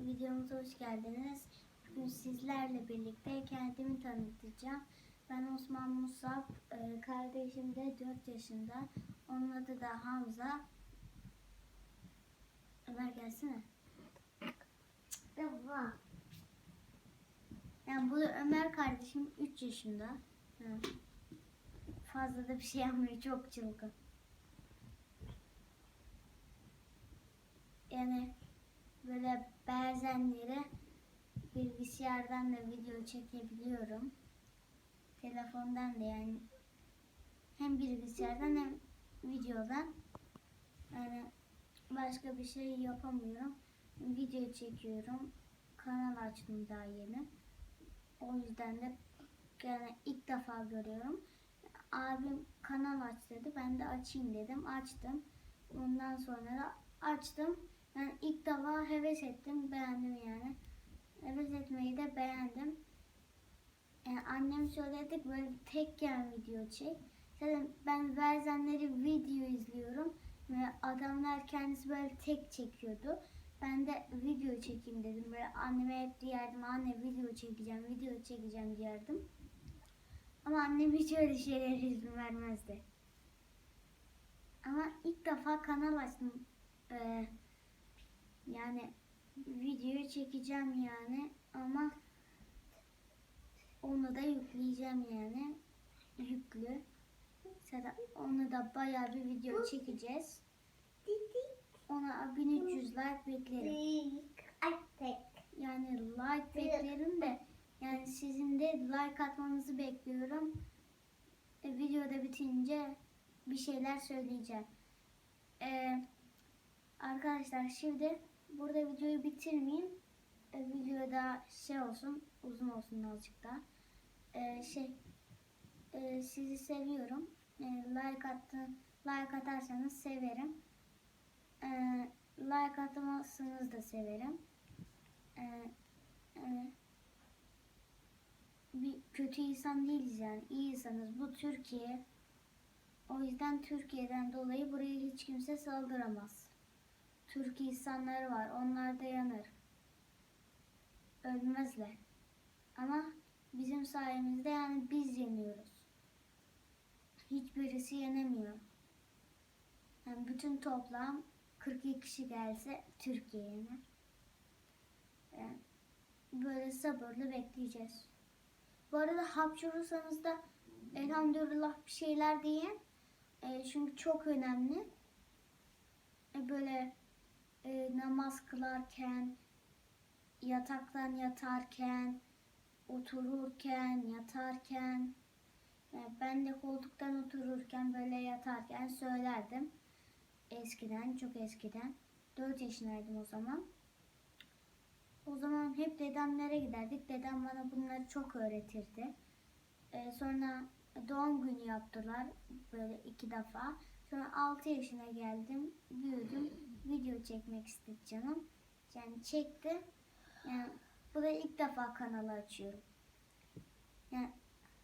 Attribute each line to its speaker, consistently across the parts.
Speaker 1: videomuza hoş geldiniz. Bugün sizlerle birlikte kendimi tanıtacağım. Ben Osman Musab, e, kardeşim de 4 yaşında. Onun adı da Hamza. Ömer gelsene. Baba. Yani bu da Ömer kardeşim 3 yaşında. Fazla da bir şey yapmıyor, çok çılgın. Yani böyle bazenleri bilgisayardan da video çekebiliyorum. Telefondan da yani hem bilgisayardan hem videodan. Yani başka bir şey yapamıyorum. Video çekiyorum. Kanal açtım daha yeni. O yüzden de yani ilk defa görüyorum. Abim kanal aç dedi. Ben de açayım dedim. Açtım. Ondan sonra da açtım. Yani ilk defa heves ettim. Beğendim yani. Heves etmeyi de beğendim. Yani annem söyledi böyle tekken video çek. Zaten ben verzenleri video izliyorum. Ve adamlar kendisi böyle tek çekiyordu. Ben de video çekeyim dedim. Böyle anneme hep diyerdim. Anne video çekeceğim, video çekeceğim diyerdim. Ama annem hiç öyle şeylere izin vermezdi. Ama ilk defa kanal açtım. Yani video çekeceğim yani ama onu da yükleyeceğim yani yüklü. Zaten onu da bayağı bir video çekeceğiz. Ona 1300 like beklerim. Yani like beklerim de yani sizin de like atmanızı bekliyorum. E, videoda bitince bir şeyler söyleyeceğim. Ee, arkadaşlar şimdi burada videoyu bitirmeyeyim. E, videoda şey olsun, uzun olsun azıcık daha. Ee, şey, e, sizi seviyorum. E, like attı, like atarsanız severim. E, like atmazsanız da severim. E, e, bir kötü insan değiliz yani. iyi insanız. Bu Türkiye. O yüzden Türkiye'den dolayı buraya hiç kimse saldıramaz. Türk insanları var. Onlar dayanır. Ölmezler. Ama bizim sayemizde yani biz yeniyoruz. Hiçbirisi yenemiyor. Yani bütün toplam 42 kişi gelse Türkiye yener. Yani böyle sabırlı bekleyeceğiz. Bu arada hapşurursanız da elhamdülillah bir şeyler deyin. E, çünkü çok önemli. E, e, namaz kılarken, yataktan yatarken, otururken, yatarken, yani ben de koltuktan otururken böyle yatarken söylerdim. Eskiden, çok eskiden. 4 yaşındaydım o zaman. O zaman hep dedemlere giderdik. Dedem bana bunları çok öğretirdi. Ee, sonra doğum günü yaptılar böyle iki defa. Sonra 6 yaşına geldim, büyüdüm. Video çekmek istedi canım. Yani çekti. Yani bu da ilk defa kanalı açıyorum. Yani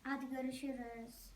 Speaker 1: hadi görüşürüz.